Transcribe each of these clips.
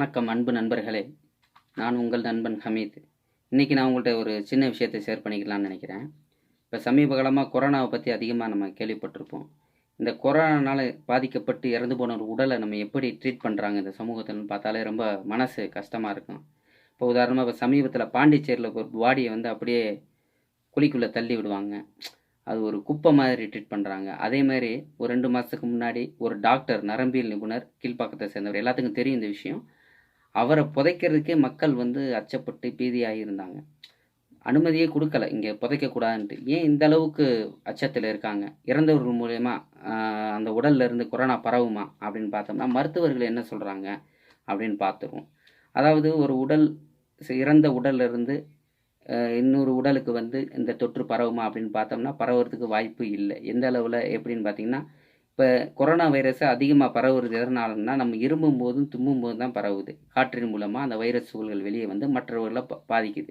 வணக்கம் அன்பு நண்பர்களே. நான் உங்கள் நண்பன் ஹமீத். இன்றைக்கி நான் உங்கள்கிட்ட ஒரு சின்ன விஷயத்தை ஷேர் பண்ணிக்கலாம்னு நினைக்கிறேன். இப்போ சமீப காலமாக கொரோனாவை பற்றி அதிகமாக நம்ம கேள்விப்பட்டிருப்போம். இந்த கொரோனானால் பாதிக்கப்பட்டு இறந்து போன ஒரு உடலை நம்ம எப்படி ட்ரீட் பண்ணுறாங்க இந்த சமூகத்தில்னு பார்த்தாலே ரொம்ப மனசு கஷ்டமாக இருக்கும். இப்போ உதாரணமாக இப்போ சமீபத்தில் பாண்டிச்சேரியில் ஒரு பாடியை வந்து அப்படியே குழிக்குள்ளே தள்ளி விடுவாங்க. அது ஒரு குப்பை மாதிரி ட்ரீட் பண்ணுறாங்க அதே மாதிரி ஒரு ரெண்டு மாதத்துக்கு முன்னாடி ஒரு டாக்டர் நரம்பியல் நிபுணர் கீழ்ப்பாக்கத்தை சேர்ந்தவர். எல்லாத்துக்கும் தெரியும் இந்த விஷயம். அவரை புதைக்கிறதுக்கே மக்கள் வந்து அச்சப்பட்டு பீதியாக இருந்தாங்க அனுமதியே கொடுக்கல. இங்கே புதைக்கக்கூடாதுன்ட்டு. ஏன் இந்த அளவுக்கு அச்சத்தில் இருக்காங்க? இறந்தவர்கள் மூலயமா அந்த உடல்ல இருந்து கொரோனா பரவுமா அப்படின்னு பார்த்தோம்னா மருத்துவர்கள் என்ன சொல்கிறாங்க அப்படின்னு பார்த்துருவோம். அதாவது ஒரு உடல் இறந்த உடல்ல இருந்து இன்னொரு உடலுக்கு வந்து இந்த தொற்று பரவுமா அப்படின்னு பார்த்தோம்னா பரவுறதுக்கு வாய்ப்பு இல்லை. எந்த அளவில் எப்படின்னு பார்த்தீங்கன்னா இப்போ கொரோனா வைரஸ் அதிகமாக பரவுறது எதனாலன்னா நம்ம இருமும் போதும் தும்மும் போதும் தான் பரவுது. காற்றின் மூலமாக அந்த வைரஸ் துகள்கள் வெளியே வந்து மற்றவர்களை பா- பாதிக்குது.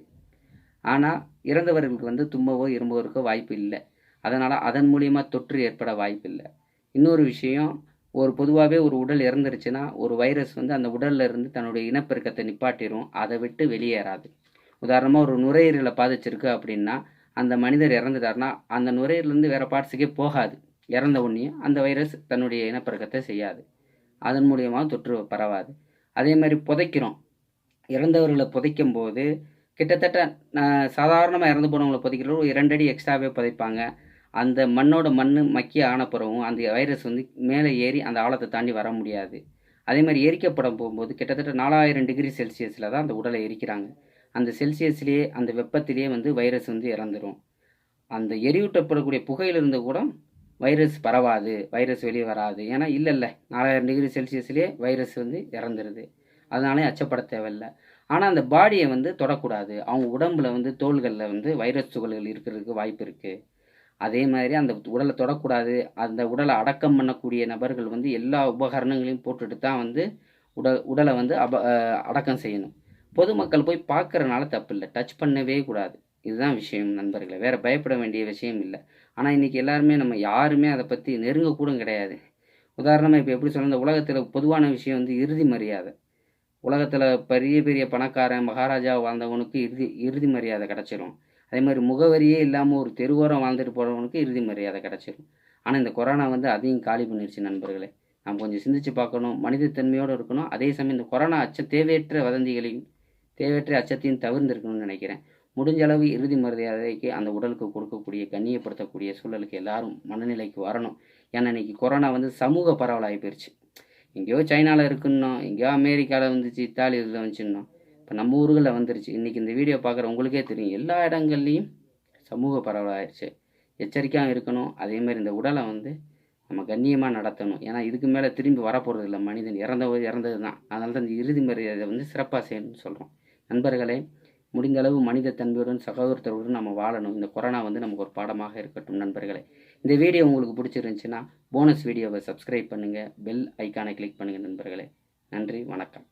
ஆனால் இறந்தவர்களுக்கு வந்து தும்மவோ இரும்புவதற்கோ வாய்ப்பு இல்லை. அதனால் அதன் மூலியமாக தொற்று ஏற்பட வாய்ப்பு இல்லை. இன்னொரு விஷயம் ஒரு பொதுவாகவே ஒரு உடல் இறந்துருச்சுன்னா ஒரு வைரஸ் வந்து அந்த உடலில் இருந்து தன்னுடைய இனப்பெருக்கத்தை நிப்பாட்டிடும் அதை விட்டு வெளியேறாது. உதாரணமாக ஒரு நுரையீரலை பாதிச்சிருக்கு அப்படின்னா அந்த மனிதர் இறந்துட்டாருன்னா அந்த நுரையீரலேருந்து வேறு பார்ட்ஸுக்கே போகாது. இறந்த உடனே அந்த வைரஸ் தன்னுடைய இனப்பெருக்கத்தை செய்யாது. அதன் மூலியமாக தொற்று பரவாது. அதே மாதிரி புதைக்கிறோம். இறந்தவர்களை புதைக்கும் போது கிட்டத்தட்ட சாதாரணமாக இறந்து போனவங்களை புதைக்கிறவங்க ஒரு இரண்டு அடி எக்ஸ்ட்ராவே புதைப்பாங்க. அந்த மண்ணோட மண் மக்கி ஆன பிறகும் அந்த வைரஸ் வந்து மேலே ஏறி அந்த ஆழத்தை தாண்டி வர முடியாது. அதே மாதிரி எரிக்கப்படம் போகும்போது கிட்டத்தட்ட நாலாயிரம் டிகிரி செல்சியஸில் தான் அந்த உடலை எரிக்கிறாங்க. அந்த செல்சியஸ்லேயே அந்த வெப்பத்திலேயே வந்து வைரஸ் வந்து இறந்துடும் அந்த எரியூட்டப்படக்கூடிய புகையிலிருந்து கூட வைரஸ் பரவாது வைரஸ் வெளியே வராது. ஏன்னா இல்லை இல்லை நாலாயிரம் டிகிரி செல்சியஸ்லேயே வைரஸ் வந்து இறந்துருது. அதனாலே அச்சப்பட தேவையில்லை. ஆனால் அந்த பாடியை வந்து தொடக்கூடாது. அவங்க உடம்புல வந்து தோள்களில் வந்து வைரஸ் துகள்கள் இருக்கிறதுக்கு வாய்ப்பு இருக்குது அதே மாதிரி அந்த உடலை தொடக்கூடாது. அந்த உடலை அடக்கம் பண்ணக்கூடிய நபர்கள் வந்து எல்லா உபகரணங்களையும் போட்டுட்டு தான் வந்து உடல் உடலை வந்து அப அடக்கம் செய்யணும். பொதுமக்கள் போய் பார்க்குறனால தப்பு இல்லை டச் பண்ணவே கூடாது. இதுதான் விஷயம் நண்பர்களை. வேறு பயப்பட வேண்டிய விஷயம் இல்லை. ஆனால் இன்றைக்கி எல்லாருமே நம்ம யாருமே அதை பற்றி நெருங்க கூட கிடையாது. உதாரணமாக இப்போ எப்படி சொல்ல இந்த உலகத்தில் பொதுவான விஷயம் வந்து இறுதி மரியாதை. உலகத்தில் பெரிய பெரிய பணக்காரன் மகாராஜா வாழ்ந்தவனுக்கு இறுதி இறுதி மரியாதை கிடச்சிரும். அதே மாதிரி முகவரியே இல்லாமல் ஒரு தெருவோரம் வாழ்ந்துட்டு போகிறவனுக்கு இறுதி மரியாதை கிடச்சிரும். ஆனால் இந்த கொரோனா வந்து அதையும் காலி பண்ணிடுச்சு நண்பர்களே. நாம் கொஞ்சம் சிந்திச்சு பார்க்கணும் மனிதத்தன்மையோடு இருக்கணும். அதே சமயம் இந்த கொரோனா அச்ச தேவையற்ற வதந்திகளையும் தேவையற்ற அச்சத்தையும் தவிர்ந்திருக்கணும்னு நினைக்கிறேன். முடிஞ்ச அளவு இறுதி மரியாதைக்கு அந்த உடலுக்கு கொடுக்கக்கூடிய கண்ணியப்படுத்தக்கூடிய சூழலுக்கு எல்லாரும் மனநிலைக்கு வரணும். ஏன்னா இன்னைக்கு கொரோனா வந்து சமூக பரவலாகி போயிடுச்சு எங்கேயோ சைனாவில் இருக்குன்னோம் எங்கேயோ அமெரிக்காவில் வந்துச்சு இத்தாலியில் வந்துச்சுன்னோம். இப்போ நம்ம ஊர்களில் வந்துருச்சு. இன்றைக்கி இந்த வீடியோ பார்க்குற உங்களுக்கே தெரியும். எல்லா இடங்கள்லையும் சமூக பரவலாகிடுச்சு எச்சரிக்கையாக இருக்கணும். அதேமாதிரி இந்த உடலை வந்து நம்ம கண்ணியமாக நடத்தணும். ஏன்னா இதுக்கு மேலே திரும்பி வரப்போகிறது இல்லை மனிதன் இறந்தவர் இறந்தது தான் அதனால தான் இந்த இறுதி மரியாதை வந்து சிறப்பாக செய்யணும்னு சொல்கிறோம் நண்பர்களே முடிந்த அளவு மனித தன்மையுடன் சகோதரத்தோடு நம்ம வாழணும். இந்த கொரோனா வந்து நமக்கு ஒரு பாடமாக இருக்கட்டும் நண்பர்களே. இந்த வீடியோ உங்களுக்கு பிடிச்சிருந்துச்சுன்னா போனஸ் வீடியோவை சப்ஸ்கிரைப் பண்ணுங்கள் பெல் ஐக்கானை கிளிக் பண்ணுங்கள் நண்பர்களே. நன்றி வணக்கம்.